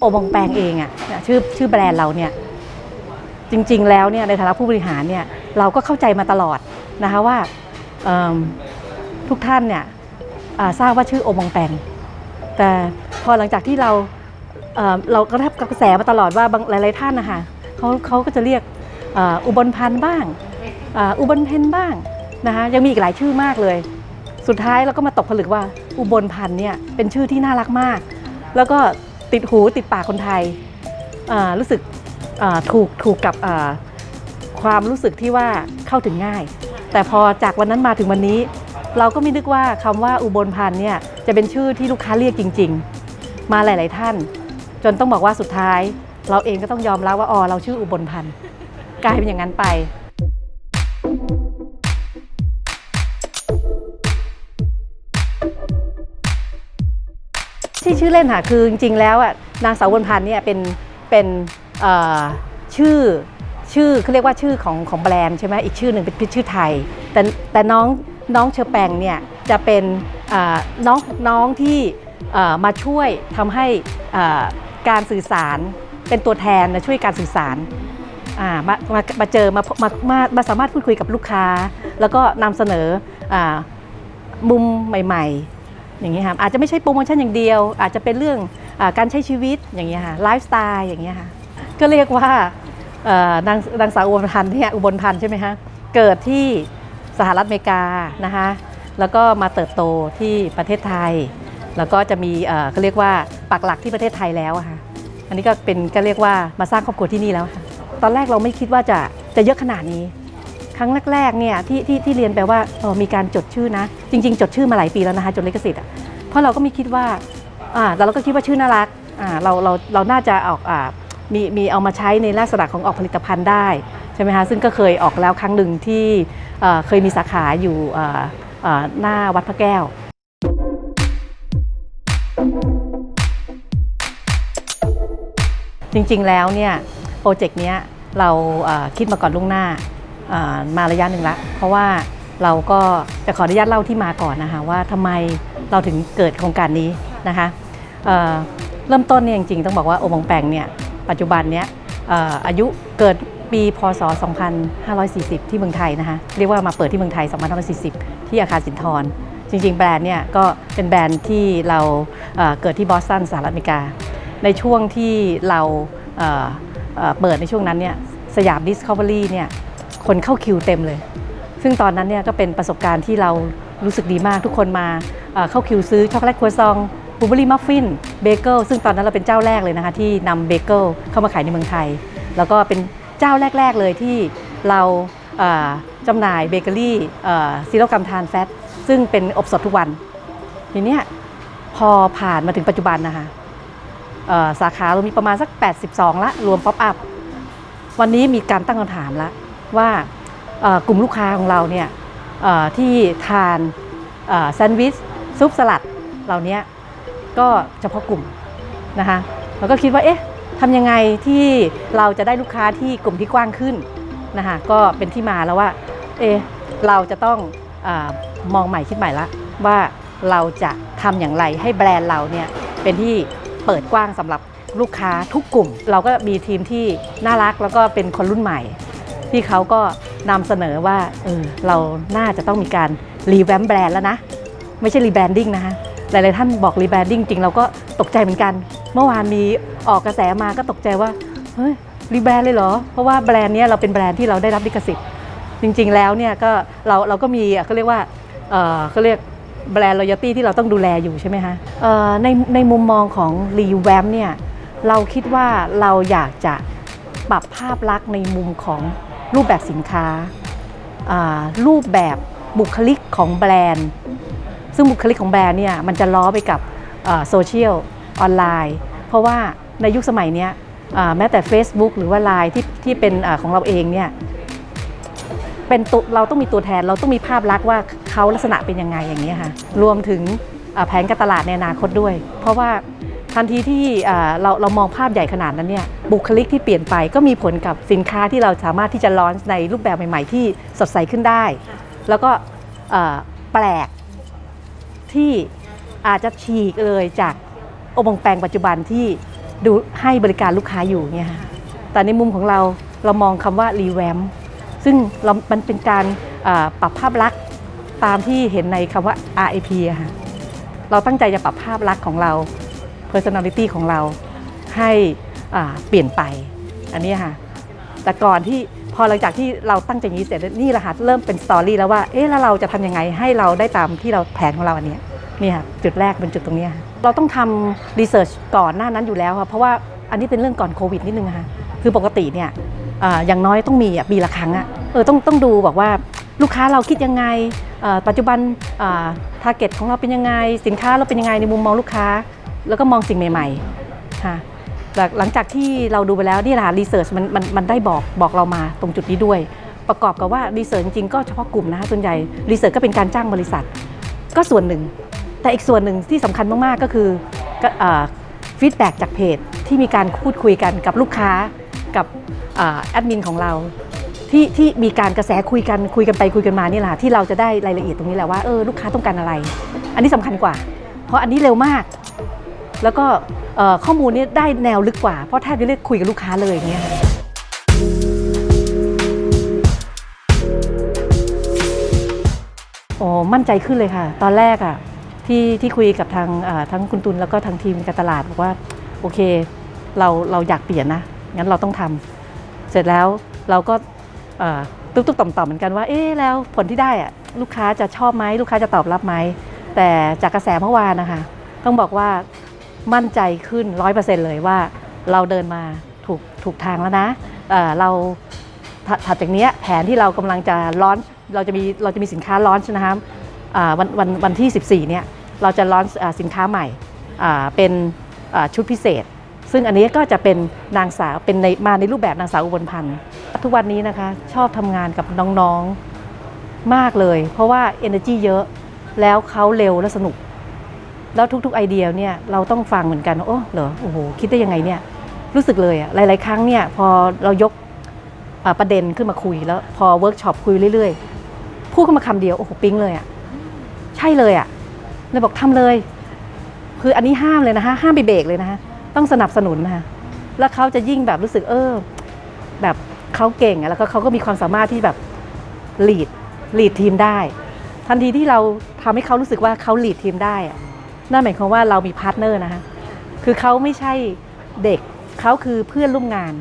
โอบองแปงเองอะชื่อชื่อแบรนด์เราเนี่ยจริง ๆ แล้วเนี่ยในฐานะผู้บริหารเนี่ยเราก็เข้าใจมาตลอดนะคะว่าทุกท่านเนี่ยทราบว่าชื่อโอบองแปงแต่พอหลังจากที่เราเเราก็รับกระแสมาตลอดว่าบางหลาย ๆ ท่านนะคะเขาเขาก็จะเรียกอ,อุบลพันธ์บ้างอ,อุบลเพนบ้างนะคะยังมีอีกหลายชื่อมากเลย สุดท้ายเราก็มาตกผลึกว่าอุบลพันธ์เนี่ยเป็นชื่อที่น่ารักมาก แล้วก็ ติดหูติดปากคนไทยรู้สึกถูกถูกกับความรู้สึกที่ว่าเข้าถึงง่าย แต่พอจากวันนั้นมาถึงวันนี้ เราก็ไม่นึกว่าคำว่าอุบลพันธ์เนี่ยจะเป็นชื่อที่ลูกค้าเรียกจริง ๆ มาหลาย ๆ ท่าน จนต้องบอกว่าสุดท้าย เราเองก็ต้องยอมรับว่าอ๋อเราชื่ออุบลพันธ์กลายเป็นอย่างนั้นไป ที่ชื่อเล่นค่ะคือจริงๆแล้วอะนางสาวบนพันธ์เนี่ยเป็นเป็นชื่อชื่อเขาเรียกว่าชื่อของของแบรนด์ใช่ไหมอีกชื่อหนึ่งเป็นชื่อไทย แต่แต่น้องน้องเชอแปงเนี่ยจะเป็นอ่าน้องน้องที่มาช่วยทำให้การสื่อสารเป็นตัวแทนนะช่วยการสื่อสารมามามาเจอมามามามาสามารถพูดคุยกับลูกค้า แล้วก็นำเสนออมุมใหม่ ๆ อย่างนี้ค่ะอาจจะไม่ใช่โปรโมชั่นอย่างเดียว อาจจะเป็นเรื่องอการใช้ชีวิตอย่างเงี้ยค่ะไลฟ์สไตล์อย่างเงี้ยค่ะก็เรียกว่านางนางสาวอุบลพันธ์เนี่ยอุบลพันธ์ใช่ไหมคะเกิดที่สหรัฐอเมริกานะคะแล้วก็มาเติบโตที่ประเทศไทย แล้วก็จะมีเขาเรียกว่าปักหลักที่ประเทศไทยแล้วค่ะอันนี้ก็เป็นก็เรียกว่ามาสร้างครอบครัวที่นี่แล้วค่ะตอนแรกเราไม่คิดว่าจะจะเยอะขนาดนี้ รั้งแรกๆเนี่ยที่ที่ที่เรียนไปว่าเออมีการจดชื่อนะ จริง ๆ จดชื่อมาหลายปีแล้วนะคะจดลิขสิทธิ์อะเพราะเราก็ไม่คิดว่าอ่าแต่เราก็คิดว่าชื่อน่ารักอ่าเราเราเราน่าจะออกอ่ามีมีเอามาใช้ในลักษณะของออกผลิตภัณฑ์ได้ใช่ไหมคะซึ่งก็เคยออกแล้วครั้งหนึ่งที่เคยมีสาขาอยู่อ่อเอ่อหน้าวัดพระแก้วจริงๆ แล้วเนี่ยโปรเจกต์เนี้ยเราคิดมาก่อนล่วงหน้า มาระยะหนึ่งละ เพราะว่าเราก็จะขออนุญาตเล่าที่มาก่อนนะคะว่าทำไมเราถึงเกิดโครงการนี้นะคะเเริ่มต้นเนี่ยจริงๆ ต้องบอกว่าโอมงแปงเนี่ยปัจจุบันเนี่ยเอ่อายุเกิดปีพศ 2540 ที่เมืองไทยนะคะเรียกว่ามาเปิดที่เมืองไทย 2540 ที่อาคารสินทร จริงๆ แบรนด์เนี่ยก็เป็นแบรนด์ที่เราเเกิดที่บอสตันสหรัฐอเมริกา ในช่วงที่เราเเอ่อเปิดในช่วงนั้นเนี่ยสยาม Discovery เนี่ย คนเข้าคิวเต็มเลย ซึ่งตอนนั้นเนี่ยก็เป็นประสบการณ์ที่เรารู้สึกดีมากทุกคนมาเข้าคิวซื้อช็อกโกแลตครัวซองบูเบอรี่มัฟฟินเบเกิลซึ่งตอนนั้นเราเป็นเจ้าแรกเลยนะคะที่นำเบเกิลเข้ามาขายในเมืองไทย แล้วก็เป็นเจ้าแรก ๆเลยที่เราเจำหน่ายเบเกอรี่ซีโร่กรัมทานแฟตซึ่งเป็นอบสดทุกวัน ทีเนี้ยพอผ่านมาถึงปัจจุบันนะคะสาขาเรามีประมาณสัก 82 ละ รวมป๊อปอัพ วันนี้มีการตั้งคำถามละ ว่ากลุ่มลูกค้าของเราเนี่ยที่ทานแซนด์วิชซุปสลัดเหล่านี้ก็เฉพาะกลุ่มนะคะเราก็คิดว่าเอ๊ะทำยังไงที่เราจะได้ลูกค้าที่กลุ่มที่กว้างขึ้นนะคะก็เป็นที่มาแล้วว่าเอ๊ะเราจะต้องอมองใหม่คิดใหม่ละว่าเราจะทำอย่างไรให้แบรนด์เราเนี่ยเป็นที่เปิดกว้างสำหรับลูกค้าทุกกลุ่ม เราก็มีทีมที่น่ารักแล้วก็เป็นคนรุ่นใหม่ ที่เขาก็นำเสนอว่าเออเราน่าจะต้องมีการรีแวมแบรนด์แล้วนะ ไม่ใช่รีแบรนดิ้งนะคะหลายๆท่านบอกรีแบรนดิ้งจริงเราก็ตกใจเหมือนกัน เมื่อวานมีออกกระแสมาก็ตกใจว่าเฮ้ยรีแบรนด์เลยเหรอ เพราะว่าแบรนด์นี้เราเป็นแบรนด์ที่เราได้รับลิขสิทธิ์จริง ๆ แล้วเนี่ยก็เราเราก็มีเขาเรียกว่าเออเขาเรียกแบรนด์ loyalty ที่เราต้องดูแลอยู่ใช่ไหมคะในในมุมมองของรีแวมเนี่ยเราคิดว่าเราอยากจะปรับภาพลักษณ์ในมุมของ รูปแบบสินค้า รูปแบบบุคลิกของแบรนด์ ซึ่งบุคลิกของแบรนด์เนี่ยมันจะล้อไปกับโซเชียลออนไลน์ เพราะว่าในยุคสมัยเนี้ยแม้แต่ Facebook หรือว่า Line ที่ที่เป็นอของเราเองเนี่ยเป็นตัวเราต้องมีตัวแทนเราต้องมีภาพลักษณ์ว่าเขาลักษณะเป็นยังไงอย่างนี้ค่ะรวมถึงแผนการตลาดในอนาคตด้วย เพราะว่าทันทีที่เราเรามองภาพใหญ่ขนาดนั้นเนี่ย บุคลิกที่เปลี่ยนไปก็มีผลกับสินค้าที่เราสามารถที่จะลอนในรูปแบบใหม่ ๆ ที่สดใสขึ้นได้ แล้วก็เอ่อแปลกที่อาจจะฉีกเลยจากโอบงแปงปัจจุบันที่ดูให้บริการลูกค้าอยู่เนี่ยค่ะแต่ในมุมของเราเรามองคำว่ารีแวมซึ่งเรามันเป็นการอ่าปรับภาพลักษณ์ตามที่เห็นในคำว่า RIP อะค่ะเราตั้งใจจะปรับภาพลักษณ์ของเรา personality ของเราให้อ่า เปลี่ยนไป อันนี้ค่ะ แต่ก่อนที่พอหลังจากที่เราตั้งใจนี้เสร็จนี่แหละค่ะเริ่มเป็นสตอรี่แล้วว่าเอ๊ะแล้วเราจะทำยังไงให้เราได้ตามที่เราแผนของเราอันนี้นี่ค่ะจุดแรกเป็นจุดตรงนี้เราต้องทำรีเสิร์ชก่อนหน้านั้นอยู่แล้วค่ะเพราะว่าอันนี้เป็นเรื่องก่อนโควิดนิดนึงค่ะคือปกติเนี่ยออย่างน้อยต้องมีปีละครั้งอะเออต้องต้องดูบอกว่าลูกค้าเราคิดยังไงปัจจุบันทาร์เก็ตของเราเป็นยังไง สินค้าเราเป็นยังไงในมุมมองลูกค้า แล้วก็มองสิ่งใหม่ๆค่ะ หลังหลังจากที่เราดูไปแล้วนี่แหละรีเสิร์ชมันมันมันได้บอกบอกเรามาตรงจุดนี้ด้วย ประกอบกับว่ารีเสิร์ชจริงๆก็เฉพาะกลุ่มนะคะส่วนใหญ่รีเสิร์ชก็เป็นการจ้างบริษัท ก็ส่วนหนึ่ง แต่อีกส่วนหนึ่งที่สำคัญมากๆก็คือฟีดแบ็กจากเพจที่มีการพูดคุยกันกับลูกค้ากับแอดมินของเราที่ที่มีการกระแสคุยกันคุยกันไปคุยกันมานี่แหละที่เราจะได้รายละเอียดตรงนี้แหละว่าเออลูกค้าต้องการอะไร อันนี้สำคัญกว่า เพราะอันนี้เร็วมาก แล้วก็ ข้อมูลนี้ได้แนวลึกกว่า เพราะแทบจะเรียกคุยกับลูกค้าเลยอย่างเงี้ยโอ้มั่นใจขึ้นเลยค่ะ ตอนแรกอะที่ที่คุยกับทางทั้งคุณตุลแล้วก็ทางทีมการตลาดบอกว่าโอเคเราเราอยากเปลี่ยนนะงั้นเราต้องทำเสร็จแล้วเราก็ตุ๊กตุ๊กต่อมๆเหมือนกันว่าเอ๊แล้วผลที่ได้อะลูกค้าจะชอบไหมลูกค้าจะตอบรับไหมแต่จากกระแสเมื่อวานนะคะ ต้องบอกว่า มั่นใจขึ้นร้อยเปอร์เซ็นต์เลยว่าเราเดินมาถูกถูกทางแล้วนะเเราถัดจากนี้แผนที่เรากำลังจะร้อนเราจะมีเราจะมีสินค้าร้อนใช่ไหมคะอ่าวันวันวันที่ 14เนี่ยเราจะร้อนสินค้าใหม่เป็นชุดพิเศษ ซึ่งอันนี้ก็จะเป็นนางสาวเป็นในมาในรูปแบบนางสาวอุบลพันธ์ทุกวันนี้นะคะชอบทำงานกับน้องๆมากเลย เพราะว่า energy เยอะแล้วเขาเร็วและสนุก แล้วทุกๆไอเดียเนี่ยเราต้องฟังเหมือนกันโอ้เหรอโอ้โหคิดได้ยังไงเนี่ยรู้สึกเลยอะหลาย ๆ ครั้งเนี่ยพอเรายกประเด็นขึ้นมาคุยแล้วพอเวิร์กช็อปคุยเรื่อยๆพูดขึ้นมาคำเดียวโอ้โหปิ๊งเลยอะใช่เลยอะเลยบอกทำเลย คืออันนี้ห้ามเลยนะคะห้ามไปเบรกเลยนะคะต้องสนับสนุนนะคะแล้วเขาจะยิ่งแบบรู้สึกเออแบบเขาเก่งอะแล้วก็เขาก็มีความสามารถที่แบบลีดลีดทีมได้ ทันทีที่เราทำให้เขารู้สึกว่าเขาลีดทีมได้อะ นั่นหมายความว่าเรามีพาร์ทเนอร์นะคะคือเขาไม่ใช่เด็กเขาคือเพื่อนร่วมงาน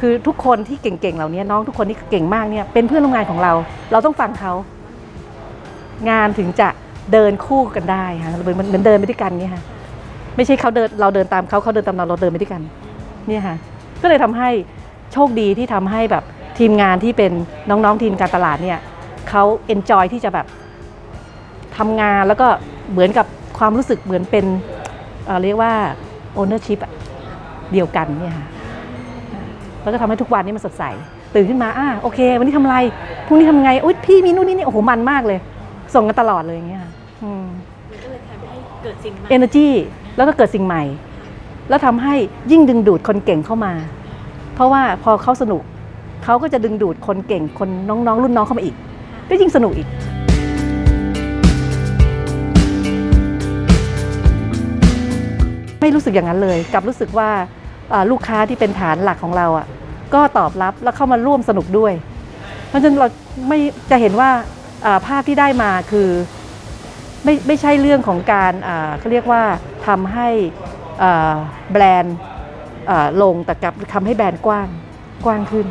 คือทุกคนที่เก่งๆเหล่านี้น้องทุกคนที่เก่งมากเนี่ยเป็นเพื่อนร่วมงานของเรา เราต้องฟังเขา งานถึงจะเดินคู่กันได้ค่ะเหมือนเดินไปด้วยกันเนี่ยค่ะไม่ใช่เขาเดินเราเดินตามเขาเขาเดินตามเราเราเดินไปด้วยกันเนี่ยค่ะก็เลยทำให้โชคดีที่ทำให้แบบทีมงานที่เป็นน้องๆทีมการตลาดเนี่ยเขาเอนจอยที่จะแบบทำงานแล้วก็เหมือนกับ ความรู้สึกเหมือนเป็นเอ่อเรียกว่า ownership อะเดียวกันเนี่ยค่ะแล้วก็ทำให้ทุกวันนี้มันสดใส ตื่นขึ้นมาอ่าโอเค วันนี้ทำอะไรพรุ่งนี้ทำไงอุ้ยพี่มีนู่นนี่นี่โอ้โหมันมากเลย ส่งกันตลอดเลยอย่างเงี้ยค่ะอืมมันก็เลยทำให้เกิดสิ่งใหม่ energy แล้วก็เกิดสิ่งใหม่ แล้วทำให้ยิ่งดึงดูดคนเก่งเข้ามา เพราะว่าพอเขาสนุกเขาก็จะดึงดูดคนเก่งคนน้องๆ รุ่นน้องเข้ามาอีก ก็ยิ่งสนุกอีก รู้สึกอย่างนั้นเลยกลับรู้สึกว่าลูกค้าที่เป็นฐานหลักของเราอะก็ตอบรับแล้วเข้ามาร่วมสนุกด้วย เพราะฉะนั้นเราไม่จะเห็นว่าภาพที่ได้มาคือไม่ไม่ใช่เรื่องของการเขาเรียกว่าทำให้แบรนด์ลงแต่กลับทำให้แบรนด์กว้างกว้างขึ้น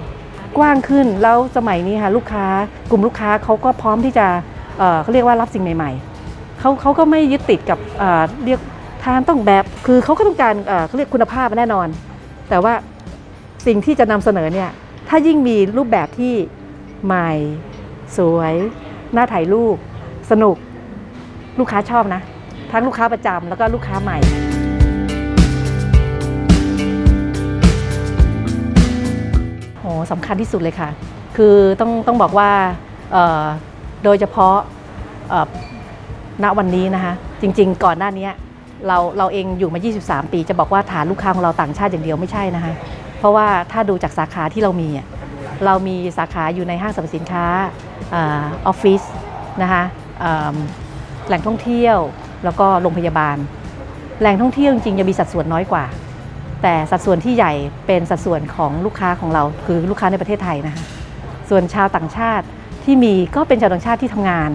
กว้างขึ้นแล้วสมัยนี้ค่ะลูกค้ากลุ่มลูกค้าเขาก็พร้อมที่จะเขาเรียกว่ารับสิ่งใหม่ ๆเขาเขาก็ไม่ยึดติดกับเรียก ทานต้องแบบคือเขาก็ต้องการเขาเรียกคุณภาพแน่นอน แต่ว่าสิ่งที่จะนำเสนอเนี่ยถ้ายิ่งมีรูปแบบที่ใหม่ สวย น่าถ่ายรูป สนุก ลูกค้าชอบนะ ทั้งลูกค้าประจำแล้วก็ลูกค้าใหม่โอ้สำคัญที่สุดเลยค่ะ คือต้องต้องบอกว่าโดยเฉพาะณวันนี้นะคะ จริง ๆ ก่อนหน้านี้ เราเราเองอยู่มา 23 ปี จะบอกว่าฐานลูกค้าของเราต่างชาติอย่างเดียวไม่ใช่นะคะเพราะว่าถ้าดูจากสาขาที่เรามี เรามีสาขาอยู่ในห้างสรรพสินค้าออฟฟิศนะคะแหล่งท่องเที่ยวแล้วก็โรงพยาบาล แหล่งท่องเที่ยวจริงๆจะมีสัดส่วนน้อยกว่า แต่สัดส่วนที่ใหญ่เป็นสัดส่วนของลูกค้าของเราคือลูกค้าในประเทศไทยนะคะส่วนชาวต่างชาติที่มีก็เป็นชาวต่างชาติที่ทำงาน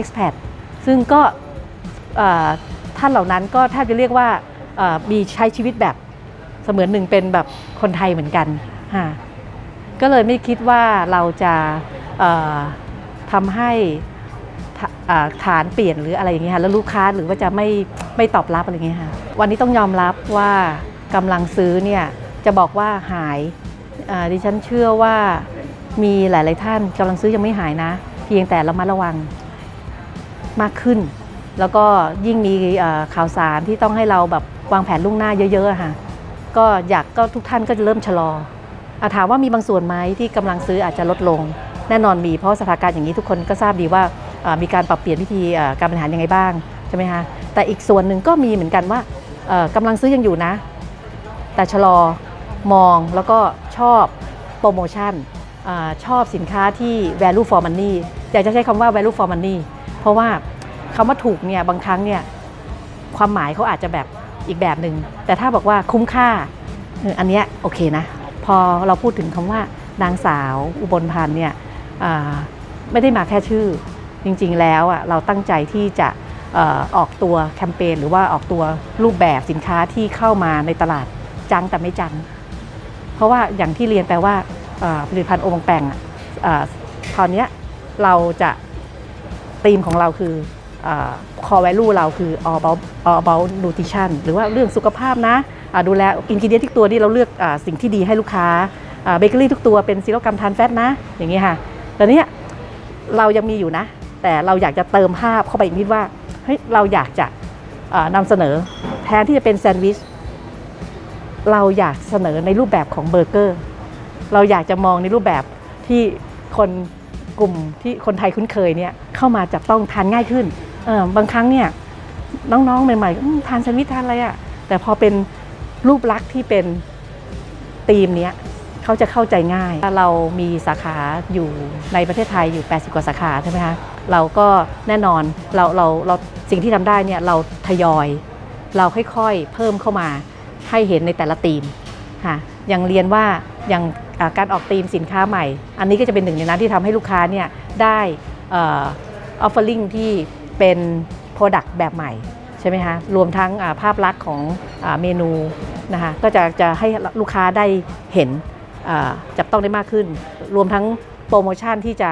expat ซึ่งก็ ท่านเหล่านั้นก็แทบจะเรียกว่ามีใช้ชีวิตแบบเสมือนหนึ่งเป็นแบบคนไทยเหมือนกันค่ะก็เลยไม่คิดว่าเราจะทำให้ฐานเปลี่ยนหรืออะไรอย่างเงี้ยค่ะแล้วลูกค้าหรือว่าจะไม่ไม่ตอบรับอะไรอย่างเงี้ยค่ะวันนี้ต้องยอมรับว่ากำลังซื้อเนี่ยจะบอกว่าหายดิฉันเชื่อว่ามีหลาย ๆ ท่านกำลังซื้อยังไม่หายนะ เพียงแต่ระมัดระวังมากขึ้น แล้วก็ยิ่งมีข่าวสารที่ต้องให้เราแบบวางแผนล่วงหน้าเยอะๆค่ะก็อยากก็ทุกท่านก็จะเริ่มชะลออะถามว่ามีบางส่วนไหมที่กำลังซื้ออาจจะลดลง แน่นอนมีเพราะสถานการณ์อย่างนี้ทุกคนก็ทราบดีว่ามีการปรับเปลี่ยนวิธีการบริหารยังไงบ้างใช่ไหมคะแต่อีกส่วนหนึ่งก็มีเหมือนกันว่าเอ่อกำลังซื้อยังอยู่นะ แต่ชะลอมองแล้วก็ชอบโปรโมชั่นอชอบสินค้าที่ value for money อยากจะใช้คำว่า value for money เพราะว่า คำว่าถูกเนี่ยบางครั้งเนี่ยความหมายเขาอาจจะแบบอีกแบบหนึ่งแต่ถ้าบอกว่าคุ้มค่าอันเนี้ยโอเคนะ พอเราพูดถึงคำว่านางสาวอุบลพันธ์เนี่ยไม่ได้มาแค่ชื่อ จริงๆแล้วเราตั้งใจที่จะออกตัวแคมเปญหรือว่าออกตัวรูปแบบสินค้าที่เข้ามาในตลาดจังแต่ไม่จัง เพราะว่าอย่างที่เรียนแปลว่าผลิตภัณฑ์โอมงแปงอะเอ่อคราวนี้เราจะธีมของเราคือ คอ value เราคือ all about all about nutrition หรือว่าเรื่องสุขภาพนะดูแลอินกิเดียทุกตัวที่เราเลือกอสิ่งที่ดีให้ลูกค้าเบเกอรี่ทุกตัวเป็นซีโร่กรัมทานแฟตนะ อย่างนี้ค่ะแต่เนี้ยเรายังมีอยู่นะ แต่เราอยากจะเติมภาพเข้าไปอีกนิดว่าเฮ้ยเราอยากจะเอ่อนำเสนอแทนที่จะเป็นแซนด์วิชเราอยากเสนอในรูปแบบของเบอร์เกอร์ เราอยากจะมองในรูปแบบที่คนกลุ่มที่คนไทยคุ้นเคยเนี่ยเข้ามาจับต้องทานง่ายขึ้น เออบางครั้งเนี่ยน้องๆ ใหม่ๆทานแซนด์วิชทานอะไรอะ่ะแต่พอเป็นรูปลักษณ์ที่เป็นธีมเนี้ยเขาจะเข้าใจง่าย เรามีสาขาอยู่ในประเทศไทยอยู่ 80 กว่าสาขาใช่ไหมคะเราก็แน่นอนเราเราเราสิ่งที่ทำได้เนี่ยเราทยอย เราค่อยๆเพิ่มเข้ามาให้เห็นในแต่ละธีมค่ะอย่างเรียนว่าอย่างาการออกธีมสินค้าใหม่ อันนี้ก็จะเป็นหนึ่งในนั้นที่ทำให้ลูกค้าเนี่ยได้ออฟเฟอร์ลิงที่ เป็น Product แบบใหม่ใช่ไหมคะรวมทั้งภาพลักษณ์ของเมนูนะคะก็จะจะให้ลูกค้าได้เห็นจับต้องได้มากขึ้น รวมทั้งโปรโมชั่นที่จะ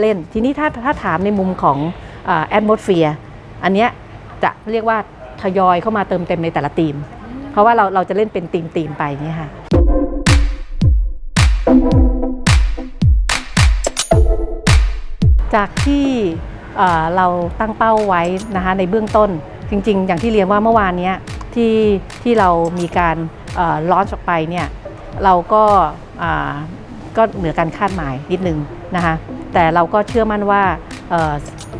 เล่น ทีนี้ถ้าถ้าถามในมุมของแอดมอสเฟียอันเนี้ยจะเรียกว่าทยอยเข้ามาเติมเต็มในแต่ละทีม เพราะว่าเราเราจะเล่นเป็นทีมทีมๆไปอย่างเงี้ยค่ะจากที่ เราตั้งเป้าไว้นะคะในเบื้องต้น จริง ๆ อย่างที่เรียนว่าเมื่อวานนี้ที่ที่เรามีการล้อนออกไปเนี่ยเราก็ก็เหนือการคาดหมายนิดนึงนะคะแต่เราก็เชื่อมั่นว่า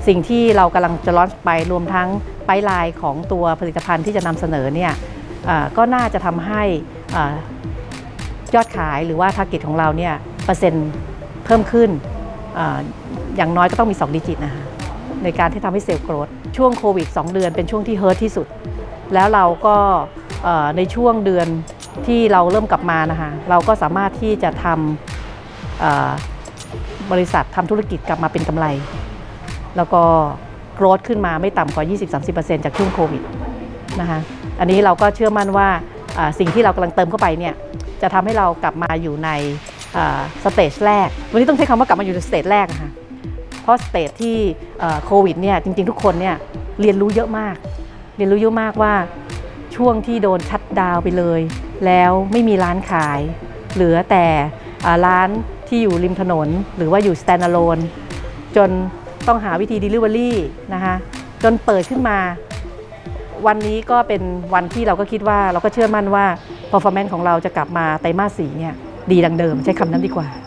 สิ่งที่เรากำลังจะล้อนไปรวมทั้งไปลน์ของตัวผลิตภัณฑ์ที่จะนำเสนอเนี่ยก็น่าจะทำให้ยอดขายหรือว่าทาร์เก็ตของเราเนี่ยเปอร์เซ็นต์เพิ่มขึ้นออย่างน้อยก็ต้องมี 2 ดิจิตนะคะ ในการที่ทำให้เซลล์โกรธช่วงโควิด 2 เดือนเป็นช่วงที่เฮิร์ทที่สุด แล้วเราก็ในช่วงเดือนที่เราเริ่มกลับมานะคะเราก็สามารถที่จะทำบริษัททำธุรกิจกลับมาเป็นกำไร แล้วก็โกรธขึ้นมาไม่ต่ำกว่า 20-30%จากช่วงโควิดนะคะอันนี้เราก็เชื่อมั่นว่าสิ่งที่เรากำลังเติมเข้าไปเนี่ยจะทำให้เรากลับมาอยู่ในสเตจแรก วันนี้ต้องใช้คำว่ากลับมาอยู่ในสเตจแรกนะคะ เพราะสเตจที่โควิดเนี่ยจริง ๆ ทุกคนเนี่ยเรียนรู้เยอะมาก เรียนรู้เยอะมากว่าช่วงที่โดนชัดดาวไปเลย แล้วไม่มีร้านขาย เหลือแต่ร้านที่อยู่ริมถนน หรือว่าอยู่ standalone จนต้องหาวิธี Delivery นะคะจนเปิดขึ้นมา วันนี้ก็เป็นวันที่เราก็คิดว่าเราก็เชื่อมั่นว่า performance ของเราจะกลับมาไตรมาสสีเนี่ยดีดังเดิม ใช้คำนั้นดีกว่า